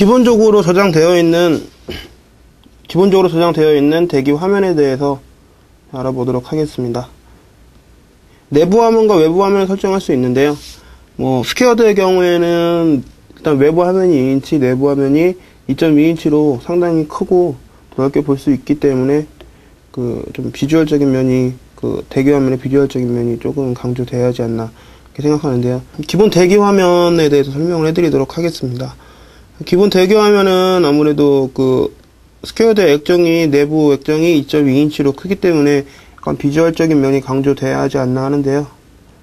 기본적으로 저장되어 있는 기본적으로 저장되어 있는 대기 화면에 대해서 알아보도록 하겠습니다. 내부 화면과 외부 화면을 설정할 수 있는데요. 뭐 스퀘어드의 경우에는 일단 외부 화면이 2인치, 내부 화면이 2.2인치로 상당히 크고 넓게 볼 수 있기 때문에 그 좀 비주얼적인 면이 그 대기 화면의 비주얼적인 면이 조금 강조돼야 하지 않나 이렇게 생각하는데요. 기본 대기 화면에 대해서 설명을 해드리도록 하겠습니다. 기본 대기 화면은 아무래도 그 스퀘어드 액정이 내부 액정이 2.2인치로 크기 때문에 약간 비주얼적인 면이 강조돼야 하지 않나 하는데요.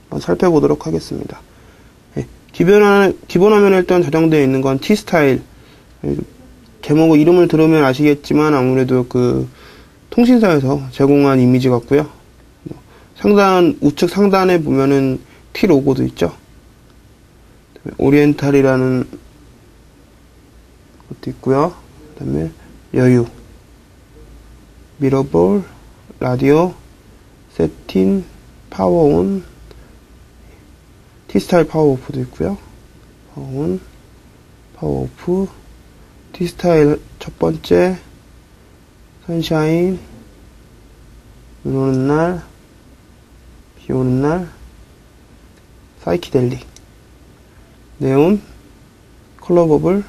한번 살펴보도록 하겠습니다. 예, 기본, 화- 기본 화면에 일단 저장되어 있는 건 T-스타일. 제목 이름을 들으면 아시겠지만 아무래도 그 통신사에서 제공한 이미지 같고요. 상단, 우측 상단에 보면은 T 로고도 있죠. 오리엔탈이라는 것도 있고요. 그 다음에 여유, 미러볼, 라디오, 세팅, 파워온, T스타일 파워오프도 있고요. 파워온, 파워오프, T스타일 첫 번째, 선샤인, 눈 오는 날, 비 오는 날, 사이키델릭, 네온, 컬러버블,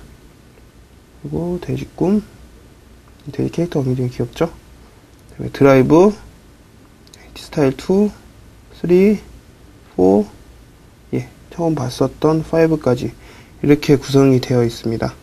그리고 돼지꿈, 이 돼지 캐릭터가 굉장히 귀엽죠? 그다음에 드라이브, 스타일 2, 3, 4, 예, 처음 봤었던 5까지 이렇게 구성이 되어 있습니다.